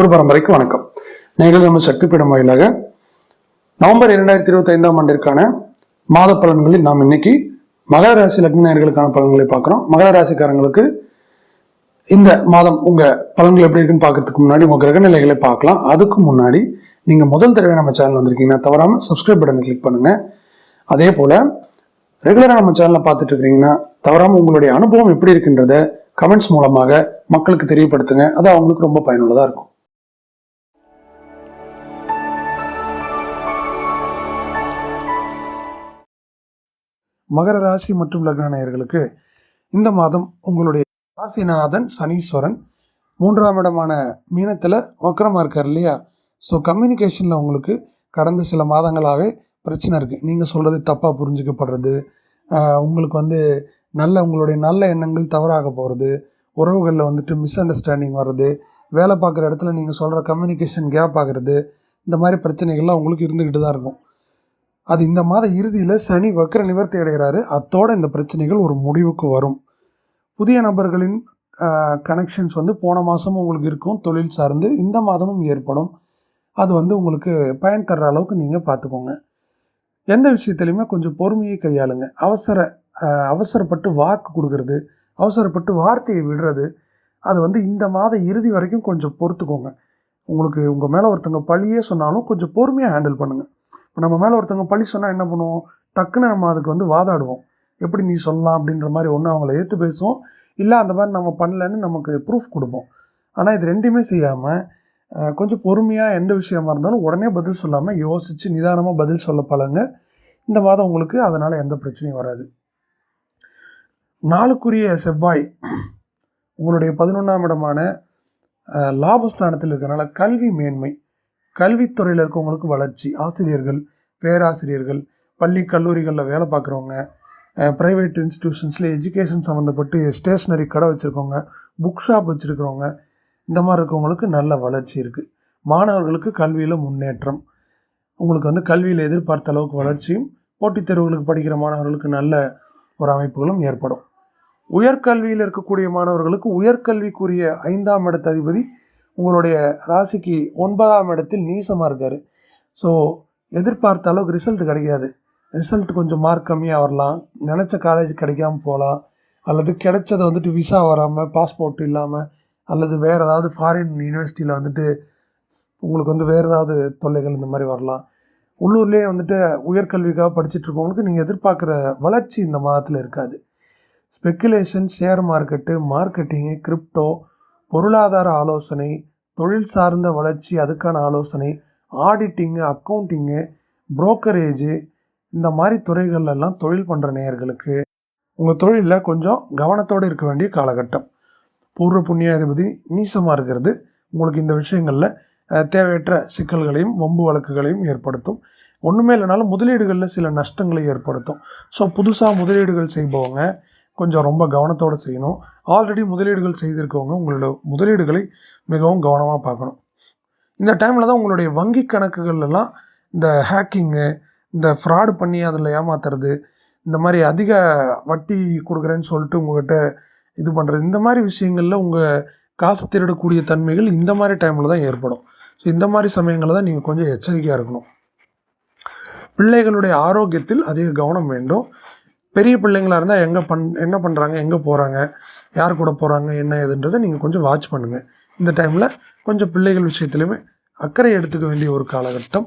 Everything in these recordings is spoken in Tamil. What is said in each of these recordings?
குரு பரம்பரைக்கு வணக்கம். நீங்கள் நம்ம சக்தி பீடம் வாயிலாக நவம்பர் இரண்டாயிரத்தி இருபத்தி ஐந்தாம் ஆண்டிற்கான மாத பலன்களில் நாம் இன்னைக்கு மகர ராசி லக்னர்களுக்கான பலன்களை பார்க்குறோம். மகர ராசிக்காரங்களுக்கு இந்த மாதம் உங்க பலன்கள் எப்படி இருக்குன்னு பார்க்கறதுக்கு முன்னாடி உங்க கிரக நிலைகளை பார்க்கலாம். அதுக்கு முன்னாடி நீங்க முதல் தடவை நம்ம சேனல் வந்திருக்கீங்கன்னா தவறாம சப்ஸ்கிரைப் பட்டனை கிளிக் பண்ணுங்க. அதே போல ரெகுலரா நம்ம சேனலை பார்த்துட்டு இருக்கீங்கன்னா தவறாம உங்களுடைய அனுபவம் எப்படி இருக்குன்றத கமெண்ட்ஸ் மூலமாக மக்களுக்கு தெரியப்படுத்துங்க. அது அவங்களுக்கு ரொம்ப பயனுள்ளதா இருக்கும். மகர ராசி மற்றும் லக்ன நேயர்களுக்கு இந்த மாதம் உங்களுடைய ராசிநாதன் சனீஸ்வரன் மூன்றாம் இடமான மீனத்தில் வக்கரமாக இருக்கார் இல்லையா? ஸோ கம்யூனிகேஷனில் உங்களுக்கு கடந்த சில மாதங்களாகவே பிரச்சனை இருக்குது நீங்கள் சொல்கிறது தப்பாக புரிஞ்சுக்கப்படுறது உங்களுக்கு வந்து நல்ல உங்களுடைய நல்ல எண்ணங்கள் தவறாக போகிறது உறவுகளில் வந்துட்டு மிஸ் அண்டர்ஸ்டாண்டிங் வர்றது வேலை பார்க்குற இடத்துல நீங்கள் சொல்கிற கம்யூனிகேஷன் கேப் ஆகிறது இந்த மாதிரி பிரச்சனைகள்லாம் உங்களுக்கு இருந்துக்கிட்டு தான் இருக்கும். அது இந்த மாத இறுதியில் சனி வக்கர நிவர்த்தி அடைகிறாரு. அத்தோட இந்த பிரச்சனைகள் ஒரு முடிவுக்கு வரும். புதிய நபர்களின் கனெக்ஷன்ஸ் வந்து போன மாதமும் உங்களுக்கு இருக்கும். தொழில் சார்ந்து இந்த மாதமும் ஏற்படும். அது வந்து உங்களுக்கு பயன் தர்ற அளவுக்கு நீங்கள் பார்த்துக்கோங்க. எந்த விஷயத்துலையுமே கொஞ்சம் பொறுமையை கையாளுங்க. அவசர அவசரப்பட்டு வாக்கு கொடுக்கறது அவசரப்பட்டு வார்த்தையை விடுறது அது வந்து இந்த மாத இறுதி வரைக்கும் கொஞ்சம் பொறுத்துக்கோங்க. உங்களுக்கு உங்கள் மேலே ஒருத்தங்க பழியே சொன்னாலும் கொஞ்சம் பொறுமையாக ஹேண்டில் பண்ணுங்கள் இப்போ நம்ம மேலே ஒருத்தவங்க பழி சொன்னால் என்ன பண்ணுவோம்? டக்குன்னு நம்ம அதுக்கு வந்து வாதாடுவோம். எப்படி நீ சொல்லலாம் அப்படின்ற மாதிரி ஒன்று அவங்கள ஏற்று பேசுவோம். இல்லை அந்த மாதிரி நம்ம பண்ணலன்னு நமக்கு ப்ரூஃப் கொடுப்போம். ஆனால் இது ரெண்டுமே செய்யாமல் கொஞ்சம் பொறுமையாக எந்த விஷயமா இருந்தாலும் உடனே பதில் சொல்லாமல் யோசித்து நிதானமாக பதில் சொல்ல பழங்க. இந்த மாதம் உங்களுக்கு அதனால் எந்த பிரச்சனையும் வராது. நாளுக்குரிய செவ்வாய் உங்களுடைய பதினொன்றாம் இடமான லாபஸ்தானத்தில் இருக்கிறனால கல்வி மேன்மை. கல்வித்துறையில் இருக்கவங்களுக்கு வளர்ச்சி ஆசிரியர்கள் பேராசிரியர்கள் பள்ளி கல்லூரிகளில் வேலை பார்க்குறவங்க ப்ரைவேட் இன்ஸ்டிடியூஷன்ஸில் எஜுகேஷன் சம்மந்தப்பட்டு ஸ்டேஷ்னரி கடை வச்சுருக்கவங்க புக் ஷாப் வச்சுருக்கிறவங்க இந்த மாதிரி இருக்கவங்களுக்கு நல்ல வளர்ச்சி இருக்குது மாணவர்களுக்கு கல்வியில் முன்னேற்றம். உங்களுக்கு வந்து கல்வியில் எதிர்பார்த்த அளவுக்கு வளர்ச்சியும் போட்டித் தேர்வுகளுக்கு படிக்கிற மாணவர்களுக்கு நல்ல ஒரு அமைப்புகளும் ஏற்படும். உயர்கல்வியில் இருக்கக்கூடிய மாணவர்களுக்கு உயர்கல்விக்குரிய ஐந்தாம் இடத்த அதிபதி உங்களுடைய ராசிக்கு ஒன்பதாம் இடத்தில் நீசமாக இருக்கார். ஸோ எதிர்பார்த்த அளவுக்கு ரிசல்ட் கிடைக்காது. ரிசல்ட் கொஞ்சம் மார்க் கம்மியாக வரலாம். நினச்ச காலேஜ் கிடைக்காம போகலாம். அல்லது கிடைச்சதை வந்துட்டு விசா வராமல் பாஸ்போர்ட் இல்லாமல் அல்லது வேறு ஏதாவது ஃபாரின் யூனிவர்சிட்டியில் வந்துட்டு உங்களுக்கு வந்து வேறு ஏதாவது தொல்லைகள் இந்த மாதிரி வரலாம். உள்ளூர்லேயே வந்துட்டு உயர்கல்விக்காக படிச்சுட்ருக்கவங்களுக்கு நீங்கள் எதிர்பார்க்குற வளர்ச்சி இந்த மாதத்தில் இருக்காது. Speculation share market marketing crypto பொருளாதார ஆலோசனை தொழில் சார்ந்த வளர்ச்சி அதுக்கான ஆலோசனை ஆடிட்டிங்கு அக்கௌண்டிங்கு புரோக்கரேஜு இந்த மாதிரி துறைகள்லாம் தொழில் பண்ணுற நேயர்களுக்கு உங்கள் தொழிலில் கொஞ்சம் கவனத்தோடு இருக்க வேண்டிய காலகட்டம். பூர்வ புண்ணியாதிபதி நீசமாக இருக்கிறது. உங்களுக்கு இந்த விஷயங்களில் தேவையற்ற சிக்கல்களையும் வம்பு வழக்குகளையும் ஏற்படுத்தும். ஒன்றுமே இல்லைனாலும் முதலீடுகளில் சில நஷ்டங்களை ஏற்படுத்தும். ஸோ புதுசாக முதலீடுகள் செய்பவங்க கொஞ்சம் ரொம்ப கவனத்தோடு செய்யணும். ஆல்ரெடி முதலீடுகள் செய்திருக்கவங்க உங்களோட முதலீடுகளை மிகவும் கவனமாக பார்க்கணும். இந்த டைமில் தான் உங்களுடைய வங்கி கணக்குகள்லாம் இந்த ஹேக்கிங்கு இந்த ஃப்ராடு பண்ணி அதில் ஏமாத்துறது இந்த மாதிரி அதிக வட்டி கொடுக்குறேன்னு சொல்லிட்டு உங்கள்கிட்ட இது பண்ணுறது இந்த மாதிரி விஷயங்களில் உங்கள் காசு திருடக்கூடிய தன்மைகள் இந்த மாதிரி டைமில் தான் ஏற்படும். ஸோ இந்த மாதிரி சமயங்களில் தான் நீங்கள் கொஞ்சம் எச்சரிக்கையாக இருக்கணும். பிள்ளைகளுடைய ஆரோக்கியத்தில் அதிக கவனம் வேண்டும். பெரிய பிள்ளைங்களாக இருந்தால் எங்கே பண் என்ன பண்ணுறாங்க எங்கே போகிறாங்க யார் கூட போகிறாங்க என்ன ஏதுன்றதை நீங்கள் கொஞ்சம் வாட்ச் பண்ணுங்கள் இந்த டைமில் கொஞ்சம் பிள்ளைகள் விஷயத்துலையுமே அக்கறை எடுத்துக்க வேண்டிய ஒரு காலகட்டம்.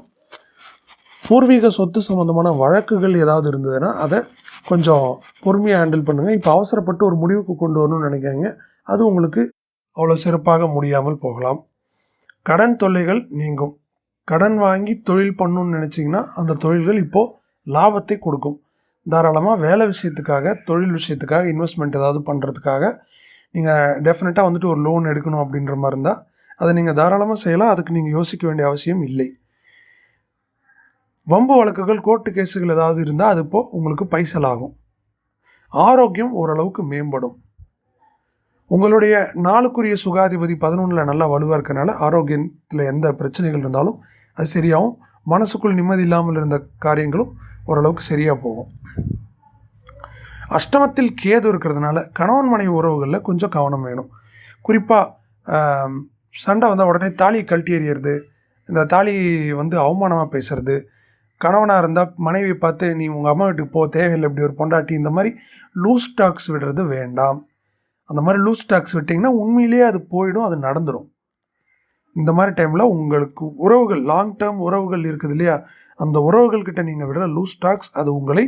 பூர்வீக சொத்து சம்மந்தமான வழக்குகள் ஏதாவது இருந்ததுன்னா அதை கொஞ்சம் பொறுமையாக ஹேண்டில் பண்ணுங்கள் இப்போ அவசரப்பட்டு ஒரு முடிவுக்கு கொண்டு வரணும்னு நினைக்காங்க அது உங்களுக்கு அவ்வளோ சிறப்பாக முடியாமல் போகலாம். கடன் தொல்லைகள் நீங்கும். கடன் வாங்கி தொழில் பண்ணணும்னு நினச்சிங்கன்னா அந்த தொழில்கள் இப்போது லாபத்தை கொடுக்கும். தாராளமாக வேலை விஷயத்துக்காக தொழில் விஷயத்துக்காக இன்வெஸ்ட்மெண்ட் ஏதாவது பண்ணுறதுக்காக நீங்கள் டெஃபினட்டாக வந்துட்டு ஒரு லோன் எடுக்கணும் அப்படின்ற மாதிரி இருந்தால் அதை நீங்கள் தாராளமாக செய்யலாம். அதுக்கு நீங்கள் யோசிக்க வேண்டிய அவசியம் இல்லை. வம்பு வழக்குகள் கோர்ட்டு கேஸுகள் ஏதாவது இருந்தால் அது இப்போது உங்களுக்கு பைசல் ஆகும் ஆரோக்கியம் ஓரளவுக்கு மேம்படும். உங்களுடைய நாளுக்குரிய சுகாதிபதி பதினொன்றில் நல்லா வலுவாக இருக்கனால ஆரோக்கியத்தில் எந்த பிரச்சனைகள் இருந்தாலும் அது சரியாகும். மனசுக்குள் நிம்மதி இல்லாமல் இருந்த காரியங்களும் ஓரளவுக்கு சரியாக போகும். அஷ்டமத்தில் கேது இருக்கிறதுனால கணவன் மனைவி உறவுகளில் கொஞ்சம் கவனம் வேணும். குறிப்பாக சண்டை வந்தால் உடனே தாலியை கழட்டி எறியறது இந்த தாலி வந்து அவமானமாக பேசுறது கணவனாக இருந்தால் மனைவியை பார்த்து நீ உங்கள் அம்மா வீட்டுக்கு போ தேவையில்லை இப்படி ஒரு பொண்டாட்டி இந்த மாதிரி லூஸ் டாக்ஸ் விடுறது வேண்டாம். அந்த மாதிரி லூஸ் டாக்ஸ் விட்டிங்கன்னா உண்மையிலேயே அது போயிடும் அது நடந்துடும் இந்த மாதிரி டைமில் உங்களுக்கு உறவுகள் லாங் டேர்ம் உறவுகள் இருக்குது இல்லையா? அந்த உறவுகள்கிட்ட நீங்கள் விடுற லூஸ் டாக்ஸ் அது உங்களை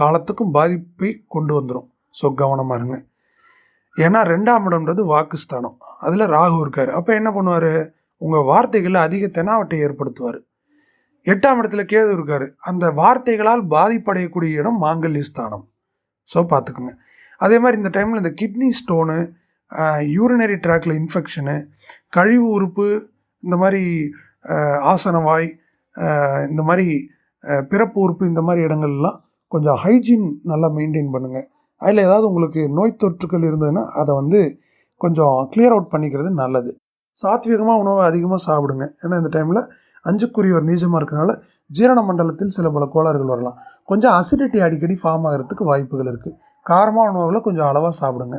காலத்துக்கும் பாதிப்பை கொண்டு வந்துடும் ஸோ கவனமாக இருங்க. ஏன்னா ரெண்டாம் இடம்ன்றது வாக்குஸ்தானம். அதில் ராகு இருக்கார். அப்போ என்ன பண்ணுவார்? உங்கள் வார்த்தைகளில் அதிக தெனாவட்டை ஏற்படுத்துவார். எட்டாம் இடத்துல கேது இருக்கார். அந்த வார்த்தைகளால் பாதிப்படையக்கூடிய இடம் மாங்கல்ய ஸ்தானம். ஸோ பார்த்துக்குங்க. அதே மாதிரி இந்த டைமில் இந்த கிட்னி ஸ்டோனு யூரினரி ட்ராக்ல இன்ஃபெக்ஷனு கழிவு உறுப்பு இந்த மாதிரி ஆசனவாய் இந்த மாதிரி பிறப்பு உறுப்பு இந்த மாதிரி இடங்கள்லாம் கொஞ்சம் ஹைஜீன் நல்லா மெயின்டைன் பண்ணுங்கள் அதில் ஏதாவது உங்களுக்கு நோய் தொற்றுக்கள் இருந்ததுன்னா அதை வந்து கொஞ்சம் கிளியர் அவுட் பண்ணிக்கிறது நல்லது. சாத்வீகமாக உணவை அதிகமாக சாப்பிடுங்க. ஏன்னா இந்த டைமில் அஞ்சுக்குரியவர் நீச்சமாக இருக்கனால ஜீரண மண்டலத்தில் சில பல கோளாறுகள் வரலாம். கொஞ்சம் அசிடிட்டி அடிக்கடி ஃபார்ம் ஆகிறதுக்கு வாய்ப்புகள் இருக்குது காரமான உணவுகளை கொஞ்சம் அளவாக சாப்பிடுங்க.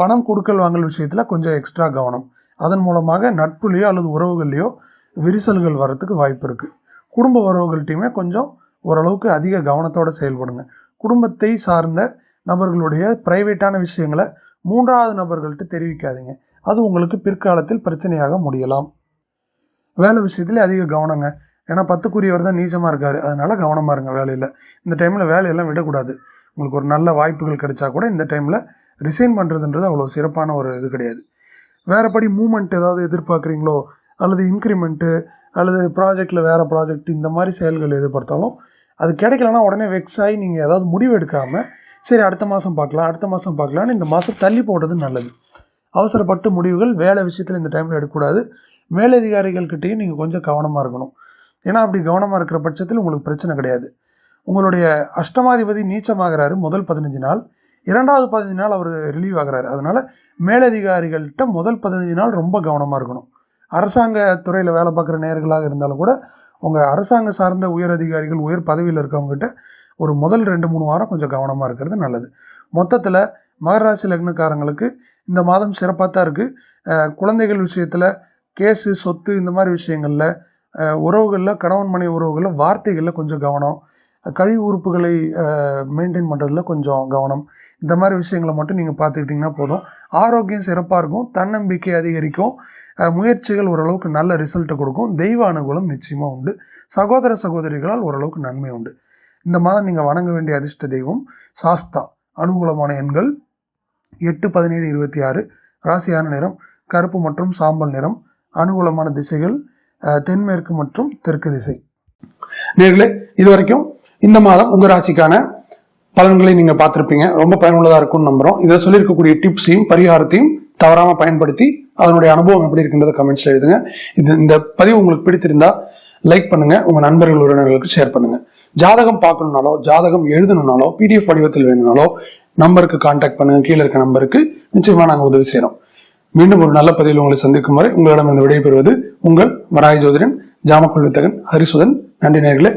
பணம் கொடுக்கல் வாங்கல் விஷயத்தில் கொஞ்சம் எக்ஸ்ட்ரா கவனம். அதன் மூலமாக நட்புலேயோ அல்லது உறவுகள்லையோ விரிசல்கள் வரத்துக்கு வாய்ப்பு இருக்குது குடும்ப உறவுகள்கிட்டையுமே கொஞ்சம் ஓரளவுக்கு அதிக கவனத்தோடு செயல்படுங்க. குடும்பத்தை சார்ந்த நபர்களுடைய ப்ரைவேட்டான விஷயங்களை மூன்றாவது நபர்கள்ட்ட தெரிவிக்காதீங்க. அது உங்களுக்கு பிற்காலத்தில் பிரச்சனையாக முடியலாம். வேலை விஷயத்துல அதிக கவனங்க. ஏன்னா பத்துக்குரியவர் தான் நீச்சமாக இருக்கார். அதனால் கவனமாக இருங்க வேலையில். இந்த டைமில் வேலையெல்லாம் விடக்கூடாது. உங்களுக்கு ஒரு நல்ல வாய்ப்புகள் கிடைச்சா கூட இந்த டைமில் ரிசைன் பண்ணுறதுன்றது அவ்வளோ சிறப்பான ஒரு இது கிடையாது. வேறுபடி மூமெண்ட் ஏதாவது எதிர்பார்க்குறீங்களோ அல்லது இன்க்ரிமெண்ட்டு அல்லது ப்ராஜெக்டில் வேறு ப்ராஜெக்ட் இந்த மாதிரி செயல்கள் எதிர்பார்த்தாலும் அது கிடைக்கலனா உடனே வெக்ஸ் ஆகி நீங்கள் ஏதாவது முடிவு எடுக்காமல் சரி அடுத்த மாதம் பார்க்கலாம் அடுத்த மாதம் பார்க்கலான்னு இந்த மாதம் தள்ளி போடுறது நல்லது. அவசரப்பட்டு முடிவுகள் வேலை விஷயத்தில் இந்த டைமில் எடுக்கக்கூடாது. மேலதிகாரிகள்கிட்டையும் நீங்கள் கொஞ்சம் கவனமாக இருக்கணும். ஏன்னா அப்படி கவனமாக இருக்கிற பட்சத்தில் உங்களுக்கு பிரச்சனை கிடையாது. உங்களுடைய அஷ்டமாதிபதி நீச்சமாகிறாரு முதல் பதினஞ்சு நாள். இரண்டாவது பதினஞ்சு நாள் அவர் ரிலீவ் ஆகிறார். அதனால் மேலதிகாரிகள்கிட்ட முதல் பதினஞ்சு நாள் ரொம்ப கவனமாக இருக்கணும். அரசாங்க துறையில் வேலை பார்க்குற நேர்களாக இருந்தாலும் கூட உங்கள் அரசாங்க சார்ந்த உயர் அதிகாரிகள் உயர் பதவியில் இருக்கவங்ககிட்ட ஒரு முதல் ரெண்டு மூணு வாரம் கொஞ்சம் கவனமாக இருக்கிறது நல்லது. மொத்தத்தில் மகராசி லக்னக்காரங்களுக்கு இந்த மாதம் சிறப்பாக தான் இருக்குது குழந்தைகள் விஷயத்தில் கேஸு சொத்து இந்த மாதிரி விஷயங்களில் உறவுகளில் கணவன் மனைவி உறவுகளில் வார்த்தைகளில் கொஞ்சம் கவனம். கழிவு உறுப்புகளை மெயின்டைன் பண்ணுறதுல கொஞ்சம் கவனம். இந்த மாதிரி விஷயங்களை மட்டும் நீங்கள் பார்த்துக்கிட்டிங்கன்னா போதும். ஆரோக்கியம் சிறப்பாக இருக்கும். தன்னம்பிக்கை அதிகரிக்கும். முயற்சிகள் ஓரளவுக்கு நல்ல ரிசல்ட்டை கொடுக்கும். தெய்வ அனுகூலம் நிச்சயமாக உண்டு. சகோதர சகோதரிகளால் ஓரளவுக்கு நன்மை உண்டு. இந்த மாதம் நீங்கள் வணங்க வேண்டிய அதிர்ஷ்ட தெய்வம் சாஸ்தா. அனுகூலமான எண்கள் எட்டு பதினேழு இருபத்தி ஆறு. ராசியான நிறம் கருப்பு மற்றும் சாம்பல் நிறம். அனுகூலமான திசைகள் தென்மேற்கு மற்றும் தெற்கு திசை. நேர்களே இதுவரைக்கும் இந்த மாதம் உங்கள் ராசிக்கான பலன்களை நீங்க பார்த்துருப்பீங்க. ரொம்ப பயனுள்ளதா இருக்கும்னு நம்புறோம். இதில் சொல்லியிருக்கக்கூடிய டிப்ஸையும் பரிகாரத்தையும் தவறாம பயன்படுத்தி அதனுடைய அனுபவம் எப்படி இருக்குன்றத கமெண்ட்ஸ்ல எழுதுங்க. இது இந்த பதிவு உங்களுக்கு பிடித்திருந்தா லைக் பண்ணுங்க. உங்க நண்பர்கள் உறவினர்களுக்கு ஷேர் பண்ணுங்க. ஜாதகம் பார்க்கணும்னாலோ ஜாதகம் எழுதணும்னாலோ பிடிஎஃப் வடிவத்தில் வேணும்னாலோ நம்பருக்கு கான்டாக்ட் பண்ணுங்க. கீழே இருக்க நம்பருக்கு நிச்சயமா நாங்கள் உதவி செய்யறோம் மீண்டும் ஒரு நல்ல பதிவில் உங்களை சந்திக்கும் வரை உங்களிடம் இந்த விடைபெறுவது உங்கள் வராய ஜோதிடன் ஜாமக்கொள்வித்தகன் ஹரிசுதன். நன்றி நேர்களே